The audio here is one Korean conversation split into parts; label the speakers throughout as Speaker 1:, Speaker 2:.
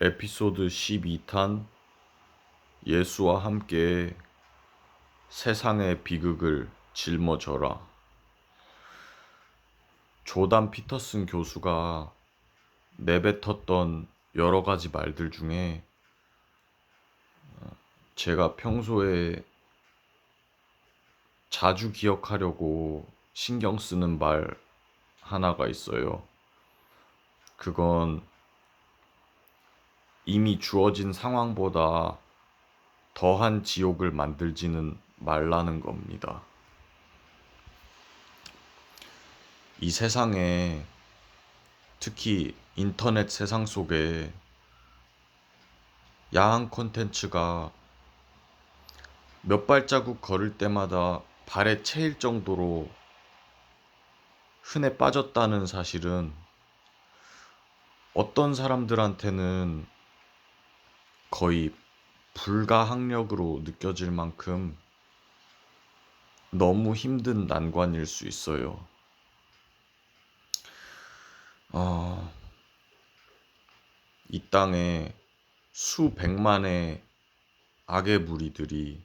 Speaker 1: 에피소드 12탄 예수와 함께 세상의 비극을 짊어져라. 조단 피터슨 교수가 내뱉었던 여러 가지 말들 중에 어, 제가 평소에 자주 기억하려고 신경 쓰는 말 하나가 있어요. 그건 이미 주어진 상황보다 더한 지옥을 만들지는 말라는 겁니다. 이 세상에 특히 인터넷 세상 속에 야한 콘텐츠가 몇 발자국 걸을 때마다 발에 채일 정도로 흔해 빠졌다는 사실은 어떤 사람들한테는 거의 불가항력으로 느껴질 만큼 너무 힘든 난관일 수 있어요. 어, 이 땅에 수백만의 악의 무리들이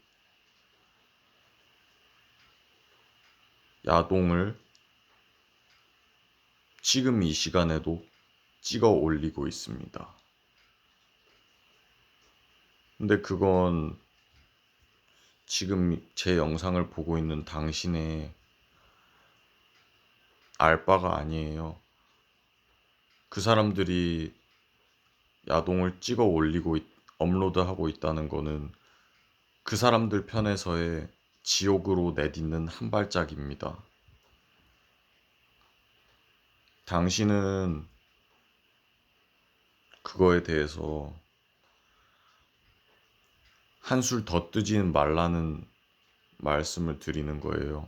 Speaker 1: 야동을 지금 이 시간에도 찍어 올리고 있습니다. 근데 그건 지금 제 영상을 보고 있는 당신의 알 바가 아니에요. 그 사람들이 야동을 찍어 올리고 있- 업로드하고 있다는 거는 그 사람들 편에서의 지옥으로 내딛는 한 발짝입니다. 당신은 그거에 대해서 한술 더 뜨지는 말라는 말씀을 드리는 거예요.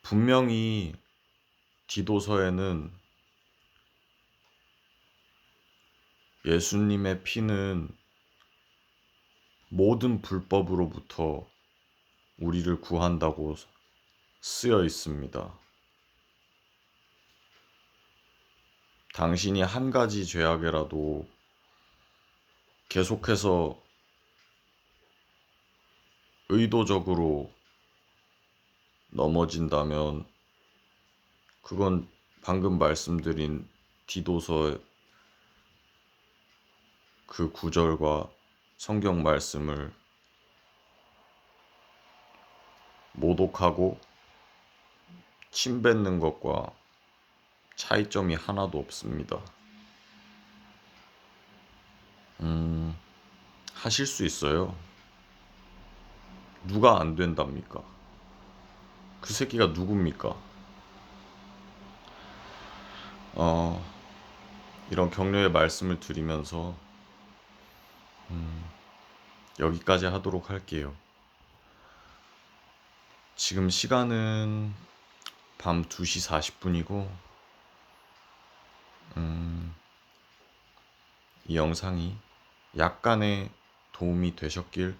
Speaker 1: 분명히 디도서에는 예수님의 피는 모든 불법으로부터 우리를 구한다고 쓰여 있습니다. 당신이 한 가지 죄악이라도 계속해서 의도적으로 넘어진다면 그건 방금 말씀드린 디도서 그 구절과 성경 말씀을 모독하고 침 뱉는 것과 차이점이 하나도 없습니다. 음, 하실 수 있어요. 누가 안 된답니까? 그 새끼가 누굽니까? 어, 이런 격려의 말씀을 드리면서 음, 여기까지 하도록 할게요. 지금 시간은 밤 2시 40분이고, 음, 이 영상이 약간의 도움이 되셨길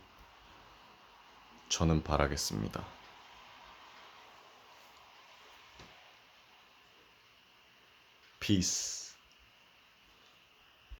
Speaker 1: 저는 바라겠습니다. Peace.